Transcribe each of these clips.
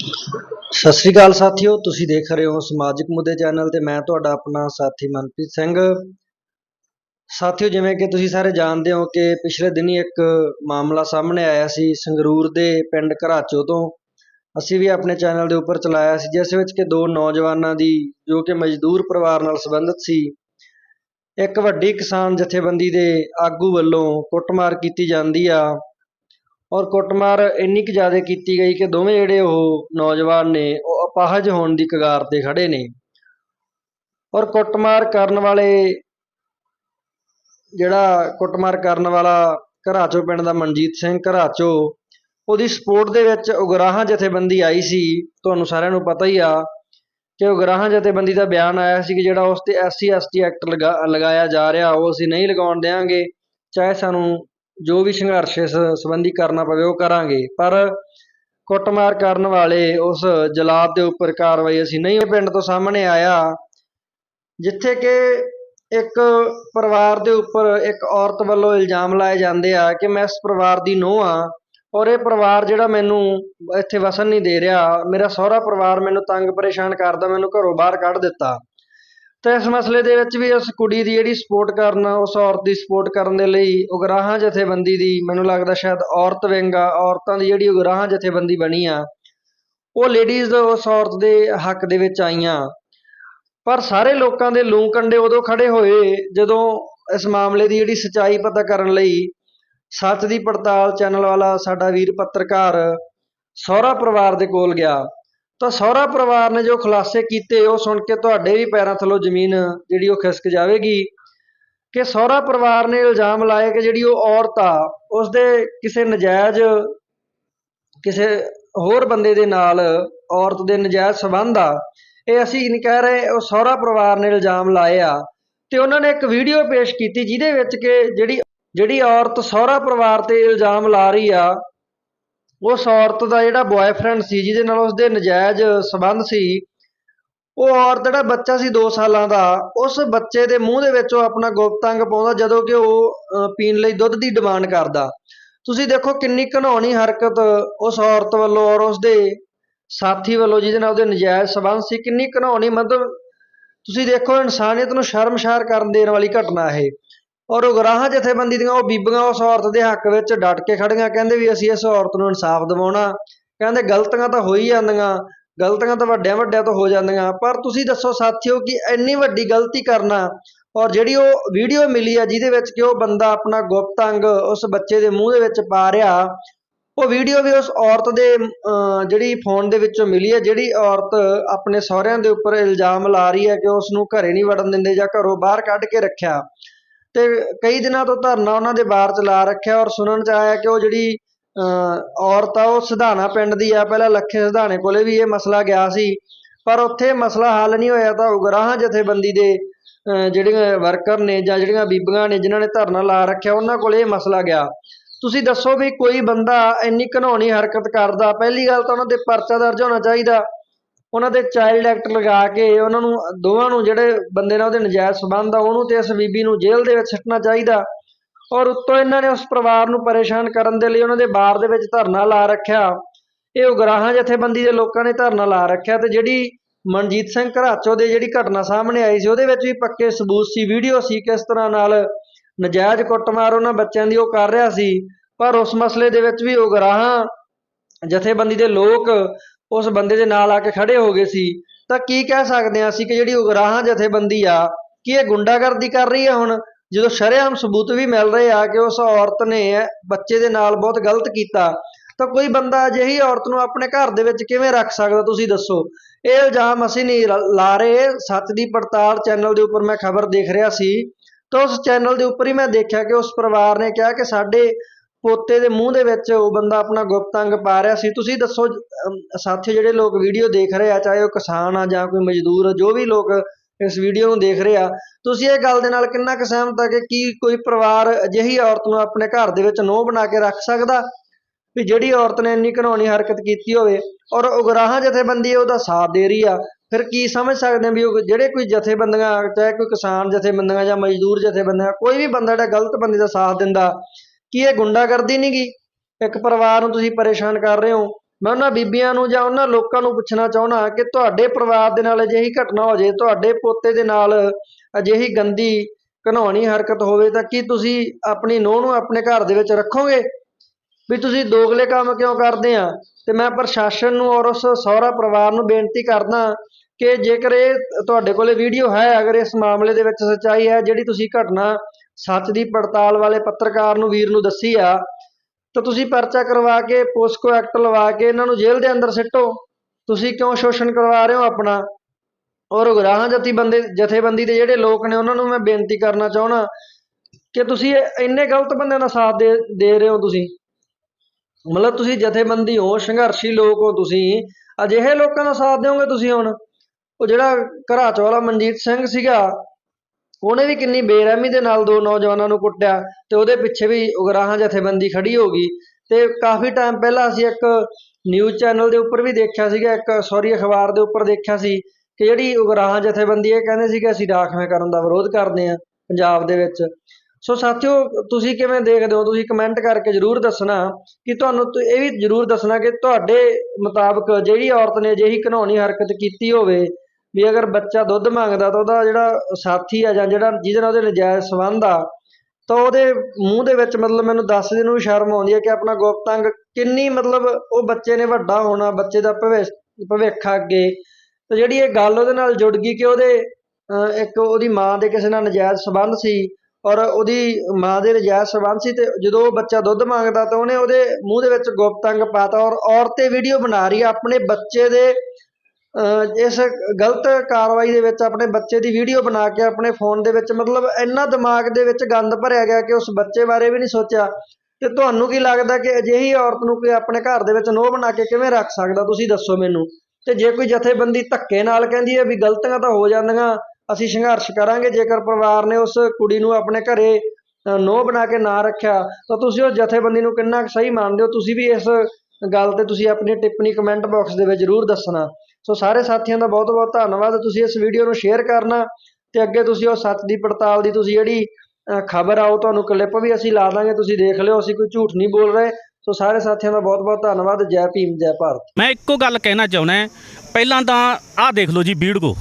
ਸਤਿ ਸ਼੍ਰੀ ਅਕਾਲ ਸਾਥੀਓ, ਤੁਸੀਂ ਦੇਖ ਰਹੇ ਹੋ ਸਮਾਜਿਕ ਮੁੱਦੇ ਚੈਨਲ ਤੇ ਮੈਂ ਤੁਹਾਡਾ ਆਪਣਾ ਸਾਥੀ ਮਨਪ੍ਰੀਤ ਸਿੰਘ। ਸਾਥੀਓ, ਜਿਵੇਂ ਕਿ ਤੁਸੀਂ ਸਾਰੇ ਜਾਣਦੇ ਹੋ ਕਿ ਪਿਛਲੇ ਦਿਨੀ ਇੱਕ ਮਾਮਲਾ ਸਾਹਮਣੇ ਆਇਆ ਸੀ ਸੰਗਰੂਰ ਦੇ ਪਿੰਡ ਘਰਾਚੋ ਤੋਂ। ਅਸੀਂ ਵੀ ਆਪਣੇ ਚੈਨਲ ਦੇ ਉੱਪਰ ਚਲਾਇਆ ਸੀ, ਜਿਸ ਵਿੱਚ ਕਿ ਦੋ ਨੌਜਵਾਨਾਂ ਦੀ, ਜੋ ਕਿ ਮਜ਼ਦੂਰ ਪਰਿਵਾਰ ਨਾਲ ਸੰਬੰਧਿਤ ਸੀ, ਇੱਕ ਵੱਡੀ ਕਿਸਾਨ ਜਥੇਬੰਦੀ ਦੇ ਆਗੂ ਵੱਲੋਂ ਕੁੱਟਮਾਰ ਕੀਤੀ ਜਾਂਦੀ ਆ। ਔਰ ਕੁੱਟਮਾਰ ਇੰਨੀ ਕੁ ਜ਼ਿਆਦਾ ਕੀਤੀ ਗਈ ਕਿ ਦੋਵੇਂ ਜਿਹੜੇ ਉਹ ਨੌਜਵਾਨ ਨੇ, ਉਹ ਅਪਾਹਜ ਹੋਣ ਦੀ ਕਗਾਰ ਤੇ ਖੜੇ ਨੇ। ਔਰ ਕੁੱਟਮਾਰ ਕਰਨ ਵਾਲੇ ਜਿਹੜਾ ਕੁੱਟਮਾਰ ਕਰਨ ਵਾਲਾ ਘਰਾਚੋ ਪਿੰਡ ਦਾ ਮਨਜੀਤ ਸਿੰਘ ਘਰਾਚੋ, ਉਹਦੀ ਸਪੋਰਟ ਦੇ ਵਿੱਚ ਉਗਰਾਹਾਂ ਜਥੇਬੰਦੀ ਆਈ ਸੀ। ਤੁਹਾਨੂੰ ਸਾਰਿਆਂ ਨੂੰ ਪਤਾ ਹੀ ਆ ਕਿ ਉਗਰਾਹਾਂ ਜਥੇਬੰਦੀ ਦਾ ਬਿਆਨ ਆਇਆ ਸੀ ਕਿ ਜਿਹੜਾ ਉਸ ਤੇ ਐਸਸੀ ਐਸਟੀ ਐਕਟ ਲਗਾ, ਲਗਾਇਆ ਜਾ ਰਿਹਾ, ਉਹ ਅਸੀਂ ਨਹੀਂ ਲਗਾਉਣ ਦੇਵਾਂਗੇ ਚਾਹੇ ਸਾਨੂੰ ਜੋ ਵੀ ਸੰਘਰਸ਼ ਇਸ ਸੰਬੰਧੀ ਕਰਨਾ ਪਵੇ ਉਹ ਕਰਾਂਗੇ। ਪਰ ਕੁੱਟਮਾਰ ਕਰਨ ਵਾਲੇ ਉਸ ਜਲਾਦ ਦੇ ਉੱਪਰ ਕਾਰਵਾਈ ਅਸੀਂ ਨਹੀਂ ਪਿੰਡ ਤੋਂ ਸਾਹਮਣੇ ਆਇਆ, ਜਿੱਥੇ ਕਿ ਇੱਕ ਪਰਿਵਾਰ ਦੇ ਉੱਪਰ ਇੱਕ ਔਰਤ ਵੱਲੋਂ ਇਲਜ਼ਾਮ ਲਾਏ ਜਾਂਦੇ ਆ ਕਿ ਮੈਂ ਇਸ ਪਰਿਵਾਰ ਦੀ ਨੂੰਹ ਆ ਔਰ ਇਹ ਪਰਿਵਾਰ ਜਿਹੜਾ ਮੈਨੂੰ ਇੱਥੇ ਵਸਣ ਨਹੀਂ ਦੇ ਰਿਹਾ, ਮੇਰਾ ਸਹੁਰਾ ਪਰਿਵਾਰ ਮੈਨੂੰ ਤੰਗ ਪਰੇਸ਼ਾਨ ਕਰਦਾ, ਮੈਨੂੰ ਘਰੋਂ ਬਾਹਰ ਕੱਢ ਦਿੱਤਾ। ਤੇ ਇਸ ਮਸਲੇ ਦੇ ਵਿੱਚ ਵੀ ਉਸ ਕੁੜੀ ਦੀ ਜਿਹੜੀ ਸਪੋਰਟ ਕਰਨ, ਉਸ ਔਰਤ ਦੀ ਸਪੋਰਟ ਕਰਨ ਦੇ ਲਈ ਉਗਰਾਹਾਂ ਜਥੇਬੰਦੀ ਦੀ, ਮੈਨੂੰ ਲੱਗਦਾ ਸ਼ਾਇਦ ਔਰਤ ਵਿੰਗ ਆ, ਔਰਤਾਂ ਦੀ ਜਿਹੜੀ ਉਗਰਾਹਾਂ ਜਥੇਬੰਦੀ ਬਣੀ ਆ, ਉਹ ਲੇਡੀਜ਼ ਉਸ ਔਰਤ ਦੇ ਹੱਕ ਦੇ ਵਿੱਚ ਆਈਆਂ। ਪਰ ਸਾਰੇ ਲੋਕਾਂ ਦੇ ਲੂੰ ਕੰਡੇ ਉਦੋਂ ਖੜੇ ਹੋਏ, ਜਦੋਂ ਇਸ ਮਾਮਲੇ ਦੀ ਜਿਹੜੀ ਸਚਾਈ ਪਤਾ ਕਰਨ ਲਈ ਸੱਚ ਦੀ ਪੜਤਾਲ ਚੈਨਲ ਵਾਲਾ ਸਾਡਾ ਵੀਰ ਪੱਤਰਕਾਰ ਸਹੁਰਾ ਪਰਿਵਾਰ ਦੇ ਕੋਲ ਗਿਆ। ਤਾਂ ਸਹੁਰਾ ਪਰਿਵਾਰ ਨੇ ਜੋ ਖੁਲਾਸੇ ਕੀਤੇ, ਉਹ ਸੁਣ ਕੇ ਤੁਹਾਡੇ ਵੀ ਪੈਰਾਂ ਥੱਲੋਂ ਜ਼ਮੀਨ ਜਿਹੜੀ ਉਹ ਖਿਸਕ ਜਾਵੇਗੀ। ਕਿ ਸਹੁਰਾ ਪਰਿਵਾਰ ਨੇ ਇਲਜ਼ਾਮ ਲਾਏ ਕਿ ਜਿਹੜੀ ਉਹ ਔਰਤ ਆ, ਉਸਦੇ ਕਿਸੇ ਨਜਾਇਜ਼, ਕਿਸੇ ਹੋਰ ਬੰਦੇ ਦੇ ਨਾਲ ਔਰਤ ਦੇ ਨਜਾਇਜ਼ ਸਬੰਧ ਆ। ਇਹ ਅਸੀਂ ਨਹੀਂ ਕਹਿ ਰਹੇ, ਉਹ ਸਹੁਰਾ ਪਰਿਵਾਰ ਨੇ ਇਲਜ਼ਾਮ ਲਾਏ ਆ ਤੇ ਉਹਨਾਂ ਨੇ ਇੱਕ ਵੀਡੀਓ ਪੇਸ਼ ਕੀਤੀ ਜਿਹਦੇ ਵਿੱਚ ਕਿ ਜਿਹੜੀ ਜਿਹੜੀ ਔਰਤ ਸਹੁਰਾ ਪਰਿਵਾਰ ਤੇ ਇਲਜ਼ਾਮ ਲਾ ਰਹੀ ਆ ਉਸ ਔਰਤ ਦਾ ਜਿਹੜਾ ਬॉयਫ੍ਰੈਂਡ ਸੀ, ਜਿਹਦੇ ਨਾਲ ਉਸਦੇ ਨਜਾਇਜ਼ ਸਬੰਧ ਸੀ, ਉਹ ਔਰਤ ਜਿਹੜਾ ਬੱਚਾ ਸੀ 2 ਸਾਲਾਂ ਦਾ, ਉਸ ਬੱਚੇ ਦੇ ਮੂੰਹ ਦੇ ਵਿੱਚ ਉਹ ਆਪਣਾ ਗੁਪਤ ਅੰਗ ਪਾਉਂਦਾ ਜਦੋਂ ਕਿ ਉਹ ਪੀਣ ਲਈ ਦੁੱਧ ਦੀ ਡਿਮਾਂਡ ਕਰਦਾ। ਤੁਸੀਂ ਦੇਖੋ ਕਿੰਨੀ ਘਿਨਾਉਣੀ ਹਰਕਤ ਉਸ ਔਰਤ ਵੱਲੋਂ ਔਰ ਉਸਦੇ ਸਾਥੀ ਵੱਲੋਂ, ਜਿਹਦੇ ਨਾਲ ਉਹਦੇ ਨਜਾਇਜ਼ ਸਬੰਧ ਸੀ, ਕਿੰਨੀ ਘਿਨਾਉਣੀ ਮਤਲਬ ਤੁਸੀਂ ਦੇਖੋ ਇਨਸਾਨੀਅਤ ਨੂੰ ਸ਼ਰਮਸ਼ਾਰ ਕਰਨ ਦੇਣ ਵਾਲੀ ਘਟਨਾ ਇਹ। ਔਰ ਉਗਰਾਹਾਂ ਜਥੇਬੰਦੀ ਦੀਆਂ ਉਹ ਬੀਬੀਆਂ ਉਸ ਔਰਤ ਦੇ ਹੱਕ ਵਿੱਚ ਡਟ ਕੇ ਖੜੀਆਂ ਕਹਿੰਦੇ ਵੀ ਅਸੀਂ ਇਸ ਔਰਤ ਨੂੰ ਇਨਸਾਫ ਦਿਵਾਉਣਾ। ਕਹਿੰਦੇ ਗਲਤੀਆਂ ਤਾਂ ਹੋ ਹੀ ਜਾਂਦੀਆਂ ਗਲਤੀਆਂ ਤਾਂ ਵੱਡਿਆਂ ਵੱਡਿਆਂ ਤੋਂ ਹੋ ਜਾਂਦੀਆਂ ਪਰ ਤੁਸੀਂ ਦੱਸੋ ਸਾਥੀਓ ਕਿ ਇੰਨੀ ਵੱਡੀ ਗਲਤੀ ਕਰਨਾ ਔਰ ਜਿਹੜੀ ਉਹ ਵੀਡੀਓ ਮਿਲੀ ਆ ਜਿਹਦੇ ਵਿੱਚ ਕਿ ਉਹ ਬੰਦਾ ਆਪਣਾ ਗੁਪਤ ਅੰਗ ਉਸ ਬੱਚੇ ਦੇ ਮੂੰਹ ਦੇ ਵਿੱਚ ਪਾ ਰਿਹਾ ਉਹ ਵੀਡੀਓ ਵੀ ਉਸ ਔਰਤ ਦੇ ਅਹ, ਜਿਹੜੀ ਫੋਨ ਦੇ ਵਿੱਚੋਂ ਮਿਲੀ ਹੈ ਜਿਹੜੀ ਔਰਤ ਆਪਣੇ ਸਹੁਰਿਆਂ ਦੇ ਉੱਪਰ ਇਲਜ਼ਾਮ ਲਾ ਰਹੀ ਹੈ ਕਿ ਉਸ ਨੂੰ ਘਰੇ ਨਹੀਂ ਵੜਨ ਦਿੰਦੇ ਜਾਂ ਘਰੋਂ ਬਾਹਰ ਕੱਢ ਕੇ ਰੱਖਿਆ। ਤੇ ਕਈ ਦਿਨਾਂ ਤੋਂ ਧਰਨਾ ਉਹਨਾਂ ਦੇ ਬਾਹਰ ਚ ਲਾ ਰੱਖਿਆ ਔਰ ਸੁਣਨ ਚ ਆਇਆ ਕਿ ਉਹ ਜਿਹੜੀ ਅਹ, ਔਰਤ ਆ ਉਹ ਸਿਧਾਣਾ ਪਿੰਡ ਦੀ ਆ। ਪਹਿਲਾਂ ਲੱਖੇ ਸਿਧਾਣੇ ਕੋਲੇ ਵੀ ਇਹ ਮਸਲਾ ਗਿਆ ਸੀ। ਪਰ ਉੱਥੇ ਮਸਲਾ ਹੱਲ ਨਹੀਂ ਹੋਇਆ ਤਾਂ ਉਗਰਾਹਾਂ ਜਥੇਬੰਦੀ ਦੇ ਅਹ, ਜਿਹੜੇ ਵਰਕਰ ਨੇ ਜਾਂ ਜਿਹੜੀਆਂ ਬੀਬੀਆਂ ਨੇ ਜਿਨ੍ਹਾਂ ਨੇ ਧਰਨਾ ਲਾ ਰੱਖਿਆ ਉਹਨਾਂ ਕੋਲ ਇਹ ਮਸਲਾ ਗਿਆ। ਤੁਸੀਂ ਦੱਸੋ ਵੀ ਕੋਈ ਬੰਦਾ ਇੰਨੀ ਘਨੌਣੀ ਹਰਕਤ ਕਰਦਾ। ਪਹਿਲੀ ਗੱਲ ਤਾਂ ਉਹਨਾਂ ਤੇ ਪਰਚਾ ਦਰਜ ਹੋਣਾ ਚਾਹੀਦਾ। ਉਹਨਾਂ ਦੇ ਚਾਈਲਡ ਐਕਟ ਲਗਾ ਕੇ ਉਹਨਾਂ ਨੂੰ, ਦੋਵਾਂ ਨੂੰ ਜਿਹੜੇ ਬੰਦੇ ਨਾਲ ਉਹਦੇ ਨਜਾਇਜ਼ ਸਬੰਧ ਆ, ਉਹਨੂੰ ਤੇ ਇਸ ਬੀਬੀ ਨੂੰ ਜੇਲ੍ਹ ਦੇ ਵਿੱਚ ਸਿੱਟਣਾ ਚਾਹੀਦਾ। ਔਰ ਉੱਤੋਂ ਇਹਨਾਂ ਨੇ ਉਸ ਪਰਿਵਾਰ ਨੂੰ ਪਰੇਸ਼ਾਨ ਕਰਨ ਦੇ ਲਈ ਉਹਨਾਂ ਦੇ ਬਾਰ ਦੇ ਵਿੱਚ ਧਰਨਾ ਲਾ ਰੱਖਿਆ। ਇਹ ਉਗਰਾਹਾਂ ਜਥੇਬੰਦੀ ਦੇ ਲੋਕਾਂ ਨੇ ਧਰਨਾ ਲਾ ਰੱਖਿਆ ਤੇ ਜਿਹੜੀ ਮਨਜੀਤ ਸਿੰਘ ਘਰਾਚੋ ਦੇ ਜਿਹੜੀ ਘਟਨਾ ਸਾਹਮਣੇ ਆਈ ਸੀ, ਉਹਦੇ ਵਿੱਚ ਵੀ ਪੱਕੇ ਸਬੂਤ ਸੀ, ਵੀਡੀਓ ਸੀ ਕਿਸ ਤਰ੍ਹਾਂ ਨਾਲ ਨਜਾਇਜ਼ ਕੁੱਟਮਾਰ ਉਹਨਾਂ ਬੱਚਿਆਂ ਦੀ ਉਹ ਕਰ ਰਿਹਾ ਸੀ। ਪਰ ਉਸ ਮਸਲੇ ਦੇ ਵਿੱਚ ਵੀ ਉਗਰਾਹਾਂ ਜਥੇਬੰਦੀ ਦੇ ਲੋਕ ਉਸ ਬੰਦੇ ਦੇ ਨਾਲ ਆ ਕੇ ਖੜੇ ਹੋ ਗਏ ਸੀ। ਤਾਂ ਕੀ ਕਹਿ ਸਕਦੇ ਹਾਂ ਅਸੀਂ ਕਿ ਜਿਹੜੀ ਉਗਰਾਹਾਂ ਜਥੇਬੰਦੀ ਆ, ਕੀ ਇਹ ਗੁੰਡਾਗਰਦੀ ਕਰ ਰਹੀ ਹੈ ਹੁਣ? ਜਦੋਂ ਸ਼ਰੇਆਮ ਸਬੂਤ ਵੀ ਮਿਲ ਰਹੇ ਆ ਕਿ ਉਸ ਔਰਤ ਨੇ ਬੱਚੇ ਦੇ ਨਾਲ ਬਹੁਤ ਗਲਤ ਕੀਤਾ, ਤਾਂ ਕੋਈ ਬੰਦਾ ਅਜਿਹੀ ਔਰਤ ਨੂੰ ਆਪਣੇ ਘਰ ਦੇ ਵਿੱਚ ਕਿਵੇਂ ਰੱਖ ਸਕਦਾ ਤੁਸੀਂ ਦੱਸੋ? ਇਹ ਇਲਜ਼ਾਮ ਅਸੀਂ ਨਹੀਂ ਲਾ ਰਹੇ। ਸੱਚ ਦੀ ਪੜਤਾਲ ਚੈਨਲ ਦੇ ਉੱਪਰ ਮੈਂ ਖਬਰ ਦੇਖ ਰਿਹਾ ਸੀ। ਤਾਂ ਉਸ ਚੈਨਲ ਦੇ ਉੱਪਰ ਹੀ ਮੈਂ ਦੇਖਿਆ ਕਿ ਉਸ ਪਰਿਵਾਰ ਨੇ ਕਿਹਾ ਕਿ ਸਾਡੇ ਪੋਤੇ ਦੇ ਮੂੰਹ ਦੇ ਵਿੱਚ ਉਹ ਬੰਦਾ ਆਪਣਾ ਗੁਪਤ ਅੰਗ ਪਾ ਰਿਹਾ ਸੀ। ਤੁਸੀਂ ਦੱਸੋ ਸਾਥੀ ਜਿਹੜੇ ਲੋਕ ਵੀਡੀਓ ਦੇਖ ਰਹੇ ਆ ਚਾਹੇ ਉਹ ਕਿਸਾਨ ਆ ਜਾਂ ਕੋਈ ਮਜ਼ਦੂਰ ਆ, ਜੋ ਵੀ ਲੋਕ ਇਸ ਵੀਡੀਓ ਨੂੰ ਦੇਖ ਰਹੇ ਆ ਤੁਸੀਂ ਇਹ ਗੱਲ ਦੇ ਨਾਲ ਕਿੰਨਾ ਕੁ ਸਹਿਮਤ ਆ ਕਿ ਕੀ ਕੋਈ ਪਰਿਵਾਰ ਅਜਿਹੀ ਔਰਤ ਨੂੰ ਆਪਣੇ ਘਰ ਦੇ ਵਿੱਚ ਨੋਹ ਬਣਾ ਕੇ ਰੱਖ ਸਕਦਾ? ਵੀ ਜਿਹੜੀ ਔਰਤ ਨੇ ਇੰਨੀ ਘਿਨਾਉਣੀ ਹਰਕਤ ਕੀਤੀ ਹੋਵੇ ਔਰ ਉਗਰਾਹਾਂ ਜਥੇਬੰਦੀ ਉਹਦਾ ਸਾਥ ਦੇ ਰਹੀ ਆ ਫਿਰ ਕੀ ਸਮਝ ਸਕਦੇ ਆ ਵੀ ਉਹ ਜਿਹੜੇ ਕੋਈ ਜਥੇਬੰਦੀਆਂ ਚਾਹੇ ਕੋਈ ਕਿਸਾਨ ਜਥੇਬੰਦੀਆਂ ਜਾਂ ਮਜ਼ਦੂਰ ਜਥੇਬੰਦੀਆਂ ਕੋਈ ਵੀ ਬੰਦਾ ਜਿਹੜਾ ਗਲਤ ਬੰਦੇ ਦਾ ਸਾਥ ਦਿੰਦਾ ਕੀ ਇਹ ਗੁੰਡਾਗਰਦੀ ਨਹੀਂ ਗੀ? ਇੱਕ ਪਰਿਵਾਰ ਨੂੰ ਤੁਸੀਂ ਪਰੇਸ਼ਾਨ ਕਰ ਰਹੇ ਹੋ। ਮੈਂ ਉਹਨਾਂ ਬੀਬੀਆਂ ਨੂੰ ਜਾਂ ਉਹਨਾਂ ਲੋਕਾਂ ਨੂੰ ਪੁੱਛਣਾ ਚਾਹੁੰਦਾ ਕਿ ਤੁਹਾਡੇ ਪਰਿਵਾਰ ਦੇ ਨਾਲ ਅਜਿਹੀ ਘਟਨਾ ਹੋ ਜੇ, ਤੁਹਾਡੇ ਪੋਤੇ ਦੇ ਨਾਲ ਅਜਿਹੀ ਗੰਦੀ ਘਿਨਾਉਣੀ ਹਰਕਤ ਹੋਵੇ ਤਾਂ ਕੀ ਤੁਸੀਂ ਆਪਣੀ ਨੂੰਹ ਨੂੰ ਆਪਣੇ ਘਰ ਦੇ ਵਿੱਚ ਰੱਖੋਗੇ? ਵੀ ਤੁਸੀਂ ਦੋਗਲੇ ਕੰਮ ਕਿਉਂ ਕਰਦੇ ਆ? ਤੇ ਮੈਂ ਪ੍ਰਸ਼ਾਸਨ ਨੂੰ ਔਰ ਉਸ ਸਹੁਰਾ ਪਰਿਵਾਰ ਨੂੰ ਬੇਨਤੀ ਕਰਦਾ ਕਿ ਜੇਕਰ ਇਹ ਤੁਹਾਡੇ ਕੋਲੇ ਵੀਡੀਓ ਹੈ, ਅਗਰ ਇਸ ਮਾਮਲੇ ਦੇ ਵਿੱਚ ਸੱਚਾਈ ਹੈ ਜਿਹੜੀ ਤੁਸੀਂ ਘਟਨਾ ਸੱਚ ਦੀ ਪੜਤਾਲ ਵਾਲੇ ਪੱਤਰਕਾਰ ਨੂੰ ਵੀਰ ਨੂੰ ਦੱਸੀ ਆ, ਤਾਂ ਤੁਸੀਂ ਪਰਚਾ ਕਰਵਾ ਕੇ, ਪੋਸਕੋ ਐਕਟ ਲਵਾ ਕੇ ਇਹਨਾਂ ਨੂੰ ਜੇਲ੍ਹ ਦੇ ਅੰਦਰ ਸਿੱਟੋ। ਤੁਸੀਂ ਕਿਉਂ ਸ਼ੋਸ਼ਣ ਕਰਵਾ ਰਹੇ ਹੋ ਆਪਣਾ? ਔਰ ਉਗਰਾਹਾਂ ਜਥੇਬੰਦੀ ਜਥੇਬੰਦੀ ਦੇ ਜਿਹੜੇ ਲੋਕ ਨੇ, ਉਹਨਾਂ ਨੂੰ ਮੈਂ ਬੇਨਤੀ ਕਰਨਾ ਚਾਹਣਾ ਕਿ ਤੁਸੀਂ ਇੰਨੇ ਗਲਤ ਬੰਦਿਆਂ ਦਾ ਸਾਥ ਦੇ ਦੇ ਰਹੇ ਹੋ ਤੁਸੀਂ। ਮਤਲਬ ਤੁਸੀਂ ਜਥੇਬੰਦੀ ਹੋ, ਸੰਘਰਸ਼ੀ ਲੋਕ ਹੋ ਤੁਸੀਂ, ਅਜਿਹੇ ਲੋਕਾਂ ਦਾ ਸਾਥ ਦਿਓਗੇ ਤੁਸੀਂ ਹੁਣ? ਉਹ ਜਿਹੜਾ ਘਰਾਚ ਵਾਲਾ ਮਨਜੀਤ ਸਿੰਘ ਸੀਗਾ ਉਹਨੇ ਵੀ ਕਿੰਨੀ ਬੇਰਹਿਮੀ ਦੇ ਨਾਲ ਦੋ ਨੌਜਵਾਨਾਂ ਨੂੰ ਕੁੱਟਿਆ ਤੇ ਉਹਦੇ ਪਿੱਛੇ ਵੀ ਉਗਰਾਹਾਂ ਜਥੇਬੰਦੀ ਖੜੀ ਹੋ ਗਈ। ਤੇ ਕਾਫੀ ਟਾਈਮ ਪਹਿਲਾਂ ਅਸੀਂ ਇੱਕ ਨਿਊਜ਼ ਚੈਨਲ ਦੇ ਉੱਪਰ ਵੀ ਦੇਖਿਆ ਸੀਗਾ, ਇੱਕ ਸੌਰੀ ਅਖਬਾਰ ਦੇ ਉੱਪਰ ਦੇਖਿਆ ਸੀ ਕਿ ਜਿਹੜੀ ਉਗਰਾਹਾਂ ਜਥੇਬੰਦੀ ਇਹ ਕਹਿੰਦੇ ਸੀ ਅਸੀਂ ਰਾਖਵੇਂ ਕਰਨ ਦਾ ਵਿਰੋਧ ਕਰਦੇ ਹਾਂ ਪੰਜਾਬ ਦੇ ਵਿੱਚ। ਸੋ ਸਾਥੀਓ, ਤੁਸੀਂ ਕਿਵੇਂ ਦੇਖਦੇ ਹੋ? ਤੁਸੀਂ ਕਮੈਂਟ ਕਰਕੇ ਜਰੂਰ ਦੱਸਣਾ ਕਿ ਤੁਹਾਨੂੰ ਇਹ ਵੀ ਜਰੂਰ ਦੱਸਣਾ ਕਿ ਤੁਹਾਡੇ ਮੁਤਾਬਕ ਜਿਹੜੀ ਔਰਤ ਨੇ ਅਜਿਹੀ ਘਿਨਾਉਣੀ ਹਰਕਤ ਕੀਤੀ ਹੋਵੇ ਵੀ ਅਗਰ ਬੱਚਾ ਦੁੱਧ ਮੰਗਦਾ ਤਾਂ ਉਹਦਾ ਜਿਹੜਾ ਸਾਥੀ ਆ ਜਾਂ ਜਿਹੜਾ ਜਿਹਦੇ ਨਾਲ ਉਹਦੇ ਨਜਾਇਜ਼ ਸੰਬੰਧ ਆ ਤਾਂ ਉਹਦੇ ਮੂੰਹ ਦੇ ਵਿੱਚ ਮਤਲਬ ਮੈਨੂੰ ਦੱਸਦੇ ਨੂੰ ਵੀ ਸ਼ਰਮ ਆਉਂਦੀ ਹੈ ਕਿ ਆਪਣਾ ਗੁਪਤ ਅੰਗ ਕਿੰਨੀ ਮਤਲਬ ਉਹ ਬੱਚੇ ਨੇ ਵੱਡਾ ਹੋਣਾ ਬੱਚੇ ਦਾ ਭਵਿੱਖ ਭਵਿੱਖ ਅੱਗੇ। ਤੇ ਜਿਹੜੀ ਇਹ ਗੱਲ ਉਹਦੇ ਨਾਲ ਜੁੜ ਗਈ ਕਿ ਉਹਦੇ ਅਹ, ਇੱਕ ਉਹਦੀ ਮਾਂ ਦੇ ਕਿਸੇ ਨਾਲ ਨਜਾਇਜ਼ ਸੰਬੰਧ ਸੀ ਔਰ ਉਹਦੀ ਮਾਂ ਦੇ ਨਜਾਇਜ਼ ਸੰਬੰਧ ਸੀ ਤੇ ਜਦੋਂ ਉਹ ਬੱਚਾ ਦੁੱਧ ਮੰਗਦਾ ਤਾਂ ਉਹਨੇ ਉਹਦੇ ਮੂੰਹ ਦੇ ਵਿੱਚ ਗੁਪਤ ਅੰਗ ਪਾਤਾ ਔਰ ਔਰਤ ਵੀਡੀਓ ਬਣਾ ਰਹੀ ਹੈ ਆਪਣੇ ਬੱਚੇ ਦੇ ਇਸ ਗਲਤ ਕਾਰਵਾਈ ਦੇ ਵਿੱਚ ਆਪਣੇ ਬੱਚੇ ਦੀ ਵੀਡੀਓ ਬਣਾ ਕੇ ਆਪਣੇ ਫੋਨ ਦੇ ਵਿੱਚ ਮਤਲਬ ਇੰਨਾ ਦਿਮਾਗ ਦੇ ਵਿੱਚ ਗੰਦ ਭਰਿਆ ਗਿਆ ਕਿ ਉਸ ਬੱਚੇ ਬਾਰੇ ਵੀ ਨਹੀਂ ਸੋਚਿਆ। ਤੇ ਤੁਹਾਨੂੰ ਕੀ ਲੱਗਦਾ ਕਿ ਅਜਿਹੀ ਔਰਤ ਨੂੰ ਕੋਈ ਆਪਣੇ ਘਰ ਦੇ ਵਿੱਚ ਨੋਹ ਬਣਾ ਕੇ ਕਿਵੇਂ ਰੱਖ ਸਕਦਾ ਤੁਸੀਂ ਦੱਸੋ ਮੈਨੂੰ। ਤੇ ਜੇ ਕੋਈ ਜਥੇਬੰਦੀ ਧੱਕੇ ਨਾਲ ਕਹਿੰਦੀ ਹੈ ਵੀ ਗਲਤੀਆਂ ਤਾਂ ਹੋ ਜਾਂਦੀਆਂ ਅਸੀਂ ਸੰਘਰਸ਼ ਕਰਾਂਗੇ ਜੇਕਰ ਪਰਿਵਾਰ ਨੇ ਉਸ ਕੁੜੀ ਨੂੰ ਆਪਣੇ ਘਰੇ ਅ, ਨੋਹ ਬਣਾ ਕੇ ਨਾ ਰੱਖਿਆ ਤਾਂ ਤੁਸੀਂ ਉਸ ਜਥੇਬੰਦੀ ਨੂੰ ਕਿੰਨਾ ਕੁ ਸਹੀ ਮੰਨਦੇ ਹੋ? ਤੁਸੀਂ ਵੀ ਇਸ ਗੱਲ ਤੇ ਤੁਸੀਂ ਆਪਣੀ ਟਿੱਪਣੀ ਕਮੈਂਟ ਬਾਕਸ ਦੇ ਵਿੱਚ ਜ਼ਰੂਰ ਦੱਸਣਾ। ਸੋ ਸਾਰੇ ਸਾਥੀਆਂ ਦਾ ਬਹੁਤ ਬਹੁਤ ਧੰਨਵਾਦ। ਤੁਸੀਂ ਇਸ ਵੀਡੀਓ ਨੂੰ ਸ਼ੇਅਰ ਕਰਨਾ ਤੇ ਅੱਗੇ ਤੁਸੀਂ ਉਹ ਸੱਚ ਦੀ ਪੜਤਾਲ ਦੀ ਤੁਸੀਂ ਜਿਹੜੀ ਖਬਰ ਆ ਉਹ ਤੁਹਾਨੂੰ ਕਲਿੱਪ ਵੀ ਅਸੀਂ ਲਾ ਦਾਂਗੇ। ਤੁਸੀਂ ਦੇਖ ਲਿਓ ਅਸੀਂ ਕੋਈ ਝੂਠ ਨਹੀਂ ਬੋਲ ਰਹੇ। ਸੋ ਸਾਰੇ ਸਾਥੀਆਂ ਦਾ ਬਹੁਤ ਬਹੁਤ ਧੰਨਵਾਦ। ਜੈ ਭੀਮ ਜੈ ਭਾਰਤ। ਮੈਂ ਇੱਕੋ ਗੱਲ ਕਹਿਣਾ ਚਾਹੁੰਦਾ। ਪਹਿਲਾਂ ਤਾਂ ਆਹ ਦੇਖ ਲਓ ਜੀ ਵੀਡੀਓ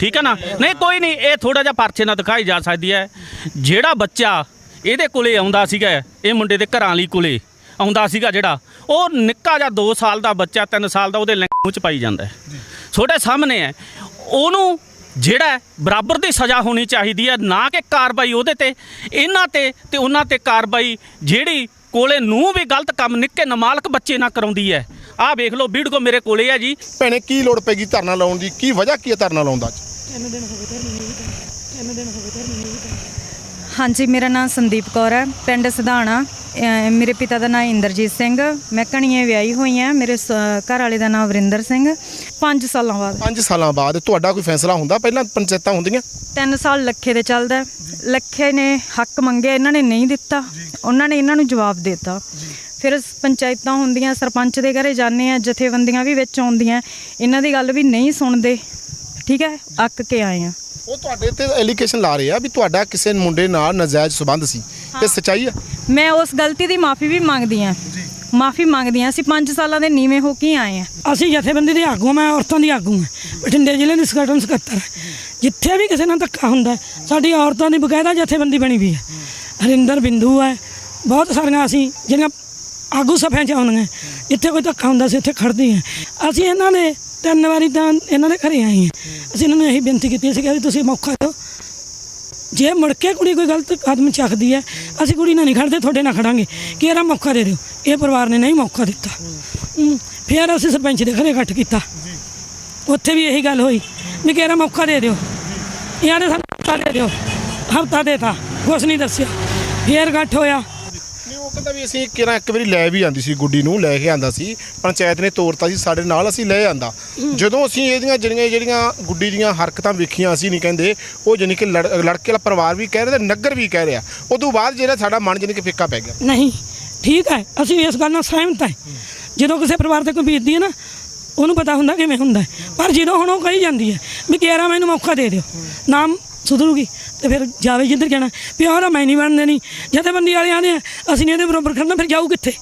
ਠੀਕ ਹੈ ਨਾ? ਨਹੀਂ ਕੋਈ ਨਹੀਂ ਇਹ ਥੋੜਾ ਜਿਹਾ ਪਰਚੇ ਨਾਲ ਦਿਖਾਈ ਜਾ ਸਕਦੀ ਹੈ। ਜਿਹੜਾ ਬੱਚਾ ਇਹਦੇ ਕੋਲੇ ਆਉਂਦਾ ਸੀਗਾ ਇਹ ਮੁੰਡੇ ਦੇ ਘਰਾਂ ਲਈ ਕੋਲੇ। ਆਉਂਦਾ ਸੀਗਾ ਜਿਹੜਾ ਉਹ ਨਿੱਕਾ ਜਿਹਾ 2 ਸਾਲ ਦਾ ਬੱਚਾ 3 ਸਾਲ ਦਾ ਉਹਦੇ ਮੂੰਹ ਚ ਪਾਈ ਜਾਂਦਾ ਛੋਟੇ ਸਾਹਮਣੇ ਹੈ। ਉਹਨੂੰ ਜਿਹੜਾ ਬਰਾਬਰ ਦੀ ਸਜ਼ਾ ਹੋਣੀ ਚਾਹੀਦੀ ਹੈ ਨਾ ਕਿ ਕਾਰਵਾਈ ਉਹਦੇ ਤੇ ਇਹਨਾਂ ਤੇ ਤੇ ਉਹਨਾਂ ਤੇ ਕਾਰਵਾਈ ਜਿਹੜੀ ਕੋਲੇ ਨੂੰ ਵੀ ਗਲਤ ਕੰਮ ਨਿੱਕੇ ਨਮਾਲਕ ਬੱਚੇ ਨਾਲ ਕਰਾਉਂਦੀ ਹੈ। ਆਹ ਵੇਖ ਲਓ ਵੀਡੀਓ ਮੇਰੇ ਕੋਲੇ ਹੈ ਜੀ। ਭੈਣੇ ਕੀ ਲੋੜ ਪੈਗੀ ਧਰਨਾ ਲਾਉਣ ਦੀ? ਕੀ ਵਜ੍ਹਾ ਕੀ ਹੈ ਧਰਨਾ ਲਾਉਣ ਦਾ ਹਾਂਜੀ ਮੇਰਾ ਨਾਮ ਸੰਦੀਪ ਕੌਰ ਹੈ। ਪਿੰਡ ਸਧਾਣਾ ਮੇਰੇ ਪਿਤਾ ਦਾ ਨਾਮ ਇੰਦਰਜੀਤ ਸਿੰਘ। ਮੈਂ ਕਣੀਏ ਵਿਆਹੀ ਹੋਈ ਹਾਂ। ਮੇਰੇ ਘਰ ਵਾਲੇ ਦਾ ਨਾਮ ਵਰਿੰਦਰ ਸਿੰਘ। 5 ਸਾਲਾਂ ਬਾਅਦ। 5 ਸਾਲਾਂ ਬਾਅਦ ਤੁਹਾਡਾ ਕੋਈ ਫੈਸਲਾ ਹੁੰਦਾ? ਪਹਿਲਾਂ ਪੰਚਾਇਤਾਂ ਹੁੰਦੀਆਂ? 3 ਸਾਲ ਲੱਖੇ ਦੇ ਚੱਲਦਾ। ਲੱਖੇ ਨੇ ਹੱਕ ਮੰਗਿਆ ਇਹਨਾਂ ਨੇ ਨਹੀਂ ਦਿੱਤਾ। ਉਹਨਾਂ ਨੇ ਇਹਨਾਂ ਨੂੰ ਜਵਾਬ ਦਿੱਤਾ। ਫਿਰ ਪੰਚਾਇਤਾਂ ਹੁੰਦੀਆਂ ਸਰਪੰਚ ਦੇ ਘਰੇ ਜਾਂਦੇ ਆ ਜਥੇਬੰਦੀਆਂ ਵੀ ਵਿੱਚ ਆਉਂਦੀਆਂ। ਇਹਨਾਂ ਦੀ ਗੱਲ ਵੀ ਨਹੀਂ ਸੁਣਦੇ। ਠੀਕ ਹੈ? ਅੱਕ ਕੇ ਆਏ ਆ ਉਹ ਤੁਹਾਡੇ ਤੇ ਐਲੀਗੇਸ਼ਨ ਲਾ ਰਹੇ ਆ ਵੀ ਤੁਹਾਡਾ ਕਿਸੇ ਮੁੰਡੇ ਨਾਲ ਨਾਜਾਇਜ਼ ਸਬੰਧ ਸੀ। ਇਹ ਸੱਚਾਈ ਆ? ਮੈਂ ਉਸ ਗਲਤੀ ਦੀ ਮਾਫੀ ਵੀ ਮੰਗਦੀ ਆ ਮਾਫੀ ਮੰਗਦੀ ਆ ਅਸੀਂ 5 ਸਾਲਾਂ ਦੇ ਨੀਵੇਂ ਹੋ ਕੇ ਆਏ ਆ ਅਸੀਂ ਜਥੇਬੰਦੀ ਦੇ ਆਗੂ ਮੈਂ ਔਰਤਾਂ ਦੀ ਆਗੂ ਹਾਂ। ਬਠਿੰਡੇ ਜ਼ਿਲ੍ਹੇ ਦੀ ਸੰਗਠਨ ਸਕੱਤਰ ਹਾਂ। ਜਿੱਥੇ ਵੀ ਕਿਸੇ ਨਾਲ ਧੱਕਾ ਹੁੰਦਾ ਹੈ, ਸਾਡੀ ਔਰਤਾਂ ਦੀ ਬਕਾਇਦਾ ਜਥੇਬੰਦੀ ਬਣੀ ਵੀ ਹੈ। ਹਰਿੰਦਰ ਬਿੰਦੂ ਹੈ। ਬਹੁਤ ਸਾਰੀਆਂ ਅਸੀਂ ਜਿਹੜੀਆਂ ਆਗੂ ਸਫਿਆਂ 'ਚ ਆਉਂਦੀਆਂ ਜਿੱਥੇ ਕੋਈ ਧੱਕਾ ਹੁੰਦਾ ਸੀ ਉੱਥੇ ਖੜਦੇ ਹਾਂ। ਅਸੀਂ ਇਹਨਾਂ ਦੇ ਤਿੰਨ ਵਾਰੀ ਤਾਂ ਇਹਨਾਂ ਦੇ ਘਰੇ ਆਏ ਹਾਂ ਅਸੀਂ ਇਹਨਾਂ ਨੂੰ ਇਹੀ ਬੇਨਤੀ ਕੀਤੀ ਸੀ ਕਿ ਵੀ ਤੁਸੀਂ ਮੌਕਾ ਦਿਓ। ਜੇ ਮੁੜ ਕੇ ਕੁੜੀ ਕੋਈ ਗਲਤ ਕਦਮ ਚੱਕਦੀ ਹੈ, ਅਸੀਂ ਕੁੜੀ ਨਾਲ ਨਹੀਂ ਖੜਦੇ, ਤੁਹਾਡੇ ਨਾਲ ਖੜਾਂਗੇ। ਕਿ ਇਹਦਾ ਮੌਕਾ ਦੇ ਦਿਓ। ਇਹ ਪਰਿਵਾਰ ਨੇ ਨਹੀਂ ਮੌਕਾ ਦਿੱਤਾ। ਫਿਰ ਅਸੀਂ ਸਰਪੰਚ ਦੇ ਘਰੇ ਇਕੱਠ ਕੀਤਾ। ਉੱਥੇ ਵੀ ਇਹੀ ਗੱਲ ਹੋਈ ਵੀ ਕਿ ਇਹਦਾ ਮੌਕਾ ਦੇ ਦਿਓ। ਇਹਨਾਂ ਨੇ ਸਾਨੂੰ ਹਫ਼ਤਾ ਦੇ ਦਿਓ। ਹਫਤਾ ਦੇਤਾ। ਕੁਛ ਨਹੀਂ ਦੱਸਿਆ। ਫਿਰ ਇਕੱਠ ਹੋਇਆ। ਨਹੀਂ ਉਹ ਵੀ ਅਸੀਂ ਕਿਰਾ ਇੱਕ ਵਾਰੀ ਲੈ ਵੀ ਆਂਦੀ ਸੀ ਗੁੱਡੀ ਨੂੰ, ਲੈ ਕੇ ਆਂਦਾ ਸੀ, ਪੰਚਾਇਤ ਨੇ ਤੋਰਤਾ ਸੀ, ਸਾਡੇ ਨਾਲ ਅਸੀਂ ਲੈ ਆਂਦਾ। ਜਦੋਂ ਅਸੀਂ ਇਹਦੀਆਂ ਜਿਹੜੀਆਂ ਜਿਹੜੀਆਂ ਗੁੱਡੀ ਦੀਆਂ ਹਰਕਤਾਂ ਵੇਖੀਆਂ ਅਸੀਂ ਨਹੀਂ ਕਹਿੰਦੇ, ਉਹ ਜਾਣੀ ਕਿ ਲੜ- ਲੜਕੇ ਵਾਲਾ ਪਰਿਵਾਰ ਵੀ ਕਹਿ ਰਿਹਾ ਤੇ ਨਗਰ ਵੀ ਕਹਿ ਰਿਹਾ। ਉਦੋਂ ਬਾਅਦ ਜਿਹੜਾ ਸਾਡਾ ਮਨ ਜਾਣੀ ਕਿ ਫਿੱਕਾ ਪੈ ਗਿਆ। ਨਹੀਂ, ਠੀਕ ਹੈ, ਅਸੀਂ ਇਸ ਗੱਲ ਨਾਲ ਸਹਿਮਤ ਹਾਂ। ਜਦੋਂ ਕਿਸੇ ਪਰਿਵਾਰ ਤੇ ਕੋਈ ਬੀਤਦੀ ਹੈ ਨਾ ਉਹਨੂੰ ਪਤਾ ਹੁੰਦਾ ਕਿਵੇਂ ਹੁੰਦਾ ਹੈ। ਪਰ ਜਦੋਂ ਹੁਣ ਉਹ ਕਹੀ ਜਾਂਦੀ ਹੈ ਵੀ ਕਿਹੜਾ ਮੈਨੂੰ ਮੌਕਾ ਦੇ ਦਿਓ ਨਾਮ ਸੁਧਰੂਗੀ ਤੇ ਫਿਰ ਜਾਵੇ ਜਿੱਧਰ ਜਾਣਾ ਪਿਓ ਦਾ ਮੈਂ ਨਹੀਂ ਬਣਦੇ ਨਹੀਂ ਜਥੇਬੰਦੀ ਵਾਲੇ ਆਉਂਦੇ ਆ ਅਸੀਂ ਨਹੀਂ ਇਹਦੇ ਬਰਾਬਰ ਖੜਨਾ ਫਿਰ ਜਾਊ ਕਿੱਥੇ?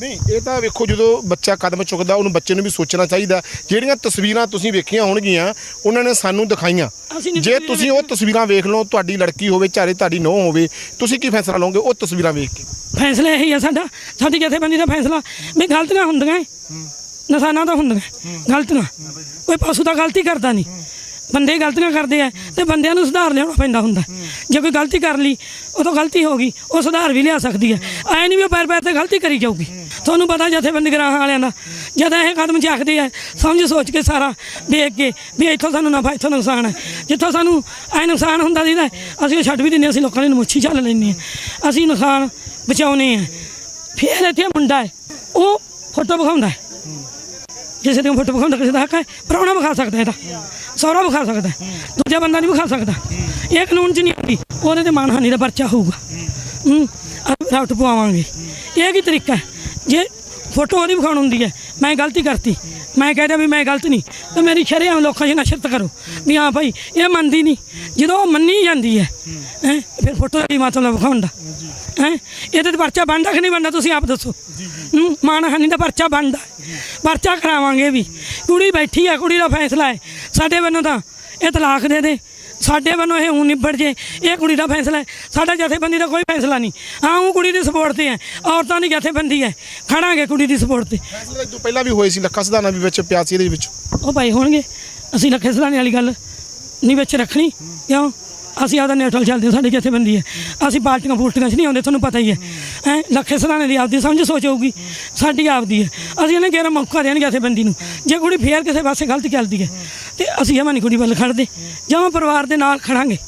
ਨਹੀਂ ਇਹ ਤਾਂ ਵੇਖੋ ਜਦੋਂ ਬੱਚਾ ਕਦਮ ਚੁੱਕਦਾ ਉਹਨੂੰ ਬੱਚੇ ਨੂੰ ਵੀ ਸੋਚਣਾ ਚਾਹੀਦਾ। ਜਿਹੜੀਆਂ ਤਸਵੀਰਾਂ ਤੁਸੀਂ ਵੇਖੀਆਂ ਹੋਣਗੀਆਂ ਉਹਨਾਂ ਨੇ ਸਾਨੂੰ ਦਿਖਾਈਆਂ। ਜੇ ਤੁਸੀਂ ਉਹ ਤਸਵੀਰਾਂ ਵੇਖ ਲਓ ਤੁਹਾਡੀ ਲੜਕੀ ਹੋਵੇ ਚਾਰੇ ਤੁਹਾਡੀ ਨੌਂ ਹੋਵੇ ਤੁਸੀਂ ਕੀ ਫੈਸਲਾ ਲਓਗੇ ਉਹ ਤਸਵੀਰਾਂ ਵੇਖ ਕੇ? ਫੈਸਲਾ ਇਹੀ ਆ ਸਾਡਾ ਸਾਡੀ ਜਥੇਬੰਦੀ ਦਾ ਫੈਸਲਾ। ਵੀ ਗਲਤੀਆਂ ਹੁੰਦੀਆਂ। ਨਿਸ਼ਾਨਾ ਤਾਂ ਹੁੰਦਾ ਗਲਤ ਨਾ। ਕੋਈ ਪਸ਼ੂ ਤਾਂ ਗਲਤੀ ਕਰਦਾ ਨਹੀਂ। ਬੰਦੇ ਗਲਤੀਆਂ ਕਰਦੇ ਆ ਤੇ ਬੰਦਿਆਂ ਨੂੰ ਸੁਧਾਰ ਲਿਆਉਣਾ ਪੈਂਦਾ ਹੁੰਦਾ। ਜੇ ਕੋਈ ਗਲਤੀ ਕਰ ਲਈ, ਉਹ ਤਾਂ ਗਲਤੀ ਹੋ ਗਈ, ਉਹ ਸੁਧਾਰ ਵੀ ਲਿਆ ਸਕਦੀ ਹੈ ਐ ਨਹੀਂ ਵੀ ਉਹ ਪੈਰ ਪੈਰ ਤੇ ਗਲਤੀ ਕਰੀ ਜਾਊਗੀ। ਤੁਹਾਨੂੰ ਪਤਾ ਜਥੇਬੰਦੀ ਗਰਾਹਾਂ ਵਾਲਿਆਂ ਦਾ, ਜਦ ਇਹ ਕਦਮ ਚੱਕਦੇ ਆ, ਸਮਝ ਸੋਚ ਕੇ ਸਾਰਾ ਦੇਖ ਕੇ ਵੀ ਇੱਥੋਂ ਸਾਨੂੰ ਨਫਾ, ਇੱਥੋਂ ਨੁਕਸਾਨ ਹੈ ਜਿੱਥੋਂ ਸਾਨੂੰ ਐ ਨੁਕਸਾਨ ਹੁੰਦਾ ਸੀ ਅਸੀਂ ਉਹ ਛੱਡ ਵੀ ਦਿੰਦੇ ਅਸੀਂ ਲੋਕਾਂ ਦੀ ਨਮੁੱਛੀ ਚੱਲ ਲੈਂਦੇ ਹਾਂ ਅਸੀਂ ਨੁਕਸਾਨ ਬਚਾਉਨੇ ਆ। ਫਿਰ ਇੱਥੇ ਮੁੰਡਾ ਹੈ, ਉਹ ਫੋਟੋ ਵਿਖਾਉਂਦਾ ਕਿਸੇ ਦੇ ਫੋਟੋ ਵਿਖਾਉਂਦਾ, ਕਿਸੇ ਦਾ ਹੱਕ ਹੈ ਪ੍ਰਾਹੁਣਾ ਵਿਖਾ ਸਕਦਾ ਇਹਦਾ। ਸਹੁਰਾ ਵਿਖਾ ਸਕਦਾ, ਦੂਜਾ ਬੰਦਾ ਨਹੀਂ ਵਿਖਾ ਸਕਦਾ। ਇਹ ਕਾਨੂੰਨ 'ਚ ਨਹੀਂ ਆਉਂਦੀ, ਉਹਦੇ ਤੇ ਮਾਨਹਾਨੀ ਦਾ ਪਰਚਾ ਹੋਊਗਾ। ਹੂੰ ਰਾਉਟ ਪਵਾਵਾਂਗੇ। ਇਹ ਕੀ ਤਰੀਕਾ ਜੇ ਫੋਟੋ ਉਹਦੀ ਵਿਖਾਉਣ ਹੁੰਦੀ ਹੈ, ਮੈਂ ਗਲਤੀ ਕਰਤੀ ਮੈਂ ਕਹਿ ਦਿਆਂ ਵੀ ਮੈਂ ਗਲਤ ਨਹੀਂ। ਤਾਂ ਮੇਰੀ ਸ਼ਰੇਆਮ ਲੋਕਾਂ 'ਚ ਨਸ਼ਰਤ ਕਰੋ। ਵੀ ਹਾਂ ਭਾਈ ਇਹ ਮੰਨਦੀ ਨਹੀਂ। ਜਦੋਂ ਉਹ ਮੰਨੀ ਜਾਂਦੀ ਹੈ ਹੈਂ, ਫਿਰ ਫੋਟੋ ਦਾ ਕੀ ਮਤਲਬ ਵਿਖਾਉਣ ਦਾ। ਹੈ ਇਹਦੇ ਤੇ ਪਰਚਾ ਬਣਦਾ ਕਿ ਨਹੀਂ ਬਣਦਾ ਤੁਸੀਂ ਆਪ ਦੱਸੋ। ਹੂੰ ਮਾਨਹਾਨੀ ਦਾ ਪਰਚਾ ਬਣਦਾ। ਪਰਚਾ ਕਰਾਵਾਂਗੇ ਵੀ। ਕੁੜੀ ਬੈਠੀ ਆ ਕੁੜੀ ਦਾ ਫੈਸਲਾ ਹੈ। ਸਾਡੇ ਵੱਲੋਂ ਤਾਂ ਇਹ ਤਲਾਕ ਦੇ ਦੇ। ਸਾਡੇ ਵੱਲੋਂ ਇਹ ਹੁਣ ਨਿਬੜ ਜੇ ਇਹ ਕੁੜੀ ਦਾ ਫੈਸਲਾ ਹੈ। ਸਾਡਾ ਜਥੇਬੰਦੀ ਦਾ ਕੋਈ ਫੈਸਲਾ ਨਹੀਂ। ਹਾਂ ਉਹ ਕੁੜੀ ਦੀ ਸਪੋਰਟ ਤੇ ਹੈ। ਔਰਤਾਂ ਦੀ ਜਥੇਬੰਦੀ ਹੈ। ਖੜਾਂਗੇ ਕੁੜੀ ਦੀ ਸਪੋਰਟ ਤੇ। ਫੈਸਲਾ ਤੋਂ ਪਹਿਲਾਂ ਵੀ ਹੋਏ ਸੀ ਲੱਖਾ ਸਦਾਨਾ ਵੀ ਵਿੱਚ ਪਿਆ ਸੀ ਇਹਦੇ ਵਿੱਚ। ਉਹ ਭਾਈ ਹੋਣਗੇ। ਅਸੀਂ ਲੱਖੇ ਸਲਾਣੇ ਵਾਲੀ ਗੱਲ ਨਹੀਂ ਵਿੱਚ ਰੱਖਣੀ। ਕਿਉਂ? ਅਸੀਂ ਆਦਾ ਨਿਊਟਰਲ ਚੱਲਦੇ ਹਾਂ, ਸਾਡੀ ਜਥੇਬੰਦੀ ਹੈ। ਅਸੀਂ ਪਾਰਟੀਆਂ ਪੂਰਟੀਆਂ 'ਚ ਨਹੀਂ ਆਉਂਦੇ ਤੁਹਾਨੂੰ ਪਤਾ ਹੀ ਹੈ। ਹੈ? ਲੱਖੇ ਸਲਾਣੇ ਦੀ ਆਪਦੀ ਸਮਝ ਸੋਚ ਹੋਊਗੀ। ਸਾਡੀ ਆਪਦੀ ਹੈ। ਅਸੀਂ ਇਹਨਾਂ ਕਿਹੜਾ ਮੌਕਾ ਦੇਣਗੇ ਜਥੇਬੰਦੀ ਨੂੰ? ਜੇ ਕੁੜੀ ਫੇਰ ਕਿਸੇ ਪਾਸੇ ਗਲਤ ਚੱਲਦੀ ਹੈ ਤੇ ਅਸੀਂ ਜਮਾਂ ਨਹੀਂ ਕੁੜੀ ਵੱਲ ਖੜਦੇ। ਜਮਾਂ ਪਰਿਵਾਰ ਦੇ ਨਾਲ ਖੜਾਂਗੇ।